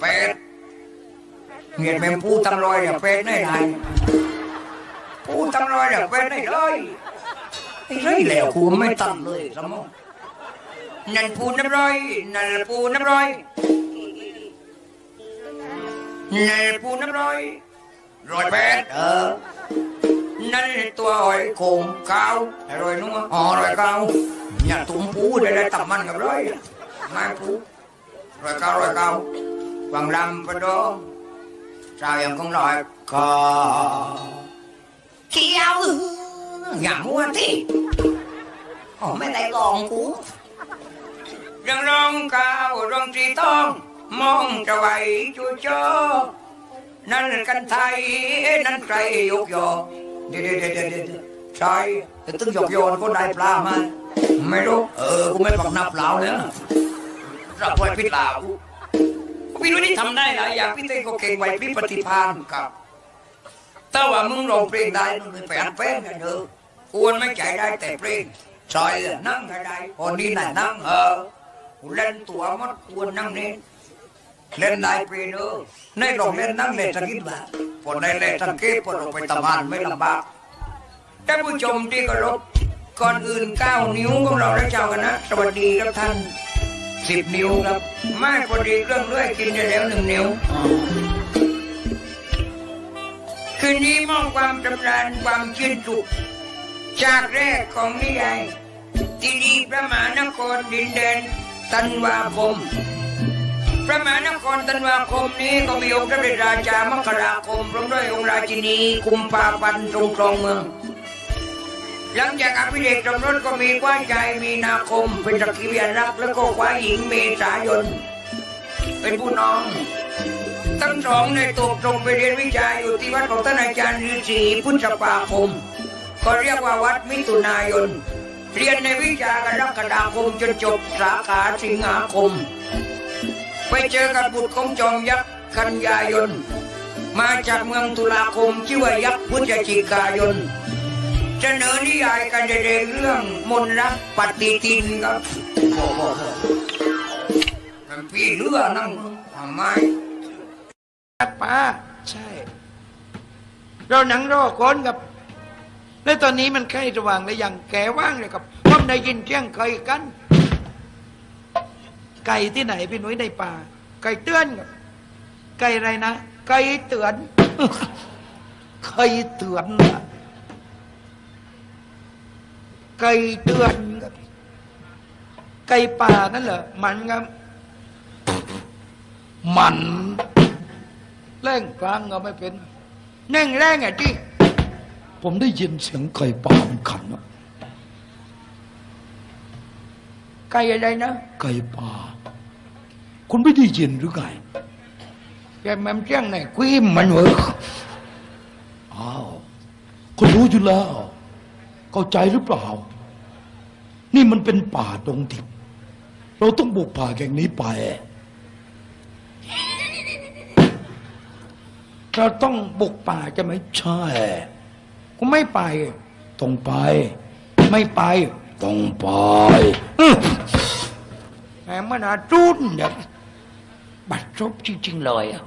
เป็ดเงียบแม่งพูดตำรอยเดี๋ยเป็ดไม่ได้พูดตำรอยเดี๋ยเป็ดไม่เลยไอ้ไรแล้วกูไม่ตันเลยสมองนั่นพูดน้ำร้อยนั่นพูดน้ำร้อยนั่นพูดน้ำร้อยร้อยเป็ดเออนั่นตัวหอยโขงเกาอ้รอยนัวอ๋อร่อยเกาอย่าตุ้มปูได้ได้ตับมันกับร้อยม่ปูรอยเการอยเกา ฟังลำปะโดชาวยังคงรอยก็เขียวอย่ามัวที่อ๋อไม่ได้ลองกูยังร้องเกาวร้องสีทองมองจะไหวจูโจนั่นกันไทยนั่นใครยกยอเดี๋ยวเดี๋ยวเดี๋ยวเดี๋ยวใช่ตึ้งยกโยนก็ได้ปลามาไม่รู้เออกูไม่ปักนับเปล่าเนี่ยรับไว้พิษลาว พี่รู้นี่ทำได้หลายอย่างพี่เต้ก็เก่งไว้พี่ปฏิภาณกับแต่ว่ามึงร้องเพลงได้มึงไปอัดเพลงกันเถอะควรไม่ใจได้แต่เพลงซอยนั่งก็ได้คนนี้ไหนนั่งเออเล่นตัวมัดควรนั่งนี่เล่นได้ปีเนอในโรงเล่นนั่งเล่นสักนิดละพอได้เล่นสักนิดพอลงไปทำงานไม่ลำบากท่านผู้ชมที่เคารพก่อนอื่นก้านิ้วของเราได้เจ้ากันนะสวัสดีครับท่าน สิบนิ้วครับไม่พอดีเครื่องเลื่อยกินได้แล้วหนึ่งนิ้ว คืนนี้มอบความจำราญความชื่นสุขจากแรกของนิยายที่ดีพระมหานครดินแดนตันวาคม พระมหานครธันวาคมนี้ก็มีองค์พระเดชราชามกราคมพร้อมด้วยองค์ราชินีกุมภาพันธ์ทรงครองเมือง หลังจากอภิเษกสมรสก็มีกว้านใจมีนาคม เป็นสักขีพยานรักแล้วก็คว้าหญิงเมษายน เป็นผู้น้อง ทั้งสองในตกตรงไปเรียนวิชาอยู่ที่วัดของท่านอาจารย์ฤาษีพุทธปาคม ก็เรียกว่าวัดมิถุนายน เรียนในวิชากรกฎาคมจนจบสาขาสิงหาคม ไปเจอกับบุตรของจอมยักษ์กันยายน มาจากเมืองตุลาคมชื่อว่ายักษ์พุทธจิกายน เสนอนิยายกันเด็กเรื่องมนรักปฏิทินครับมันพี่เรือนั่งทำไมป้าใช่ เราหนังรอก่อนกับ แล้วตอนนี้มันใกล้ระว่างแล้วยังแกว่างเลยกับผมได้ยินเสียงไก่กัน ไก่ที่ไหนพี่นุ่ยในป่า ไก่เตือนกับไก่อะไรนะ ไก่เตือนไก่เตือนนะ ไก่เตือนกับไก่ป่านั่นเหรอมันครับมันแรงกลางก็ไม่เป็นแน่งแรงอะที่ผมได้ยินเสียงไก่ป่ามันขันอะไก่อะไรนะไก่ป่าคุณไม่ได้ยินหรือไงแกแม่มเจ้งไหนควีมมันเวอร์อ้าวคุณรู้อยู่แล้ว เข้าใจหรือเปล่า นี่มันเป็นป่าดงดิบ เราต้องบุกป่าแห่งนี้ไปเราต้องบุกป่าจะไหมใช่กูไม่ไปต้องไป ไม่ไปต้องไปแหมมันอาจุนเนี่ยบัดซบจริงๆเลยอะ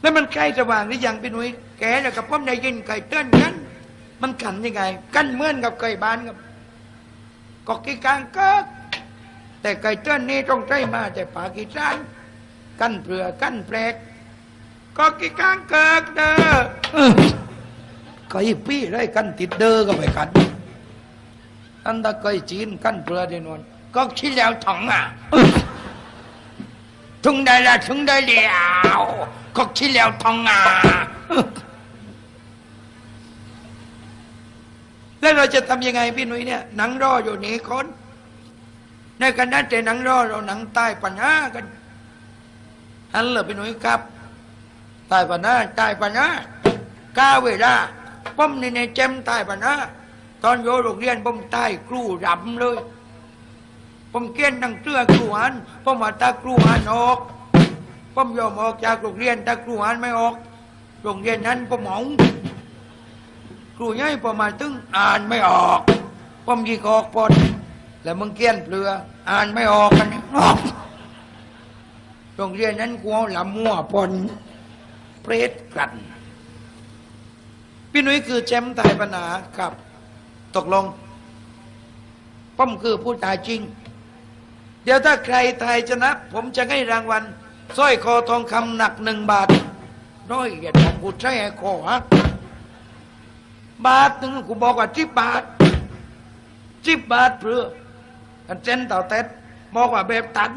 แล้วมันใกล้สว่างหรือยังพี่นุ่ย แกแล้วกับพ่อได้ยินไก่เตือนกัน มันขันยังไง กันเหมือนกับไก่บ้านกับกอกกีกางกิกแต่ไก่เตือนนี่ต้องใช้มาแต่ปากีสานกันเปลือกันแปลกกอกกีกางเกิกเด้อไก่ปี้ได้กันติดเด้อก็ไปกันอันตะไก่จีนกันเปลือเดนวนก็คิดแล้วถังอะถึงได้ละถึงได้แล้วก็คิดแล้วถังอะ แล้วเราจะทำยังไงพี่หนุ่ยเนี่ยหนังรออยู่นี่คนในขณะแต่หนังรอเราหนังใต้ปัญหากันอันเหรอพี่หนุ่ยครับใต้ปัญหาใต้ปัญหาก้าเวลาป้อมในในเจมใต้ปัญหาตอนโยโรงเรียนผมใต้ครูรำเลยผมเกณฑ์หนังเสื้อครูหันผมมาตาครูหันออกผมยอมออกจากโรงเรียนแต่ครูหันไม่ออก โรงเรียนนั้นผมหมอง รูใหญ่พอมาตึงอ่านไม่ออกผมยิงอกปอนแล้วมึงเกี้ยนเปลือ อ่านไม่ออกกันเนี่ยโรงเรียนนั้นกูเอาละมั่วปนเปรตกันพี่นุ่ยคือแชมป์ไทยปัญหาครับ ตกลงป้อมคือผู้ตายจริง เดี๋ยวถ้าใครทายชนะ ผมจะให้รางวัลสร้อยคอทองคำหนักหนึ่งบาทน้อยอย่าทำกูใช้ไอ้คอฮะ บาทหนึ่งกูบอกว่าจิบบาทจิบบาทเพื่อกันเจนต่าเต็ดบอกว่าแบบตัน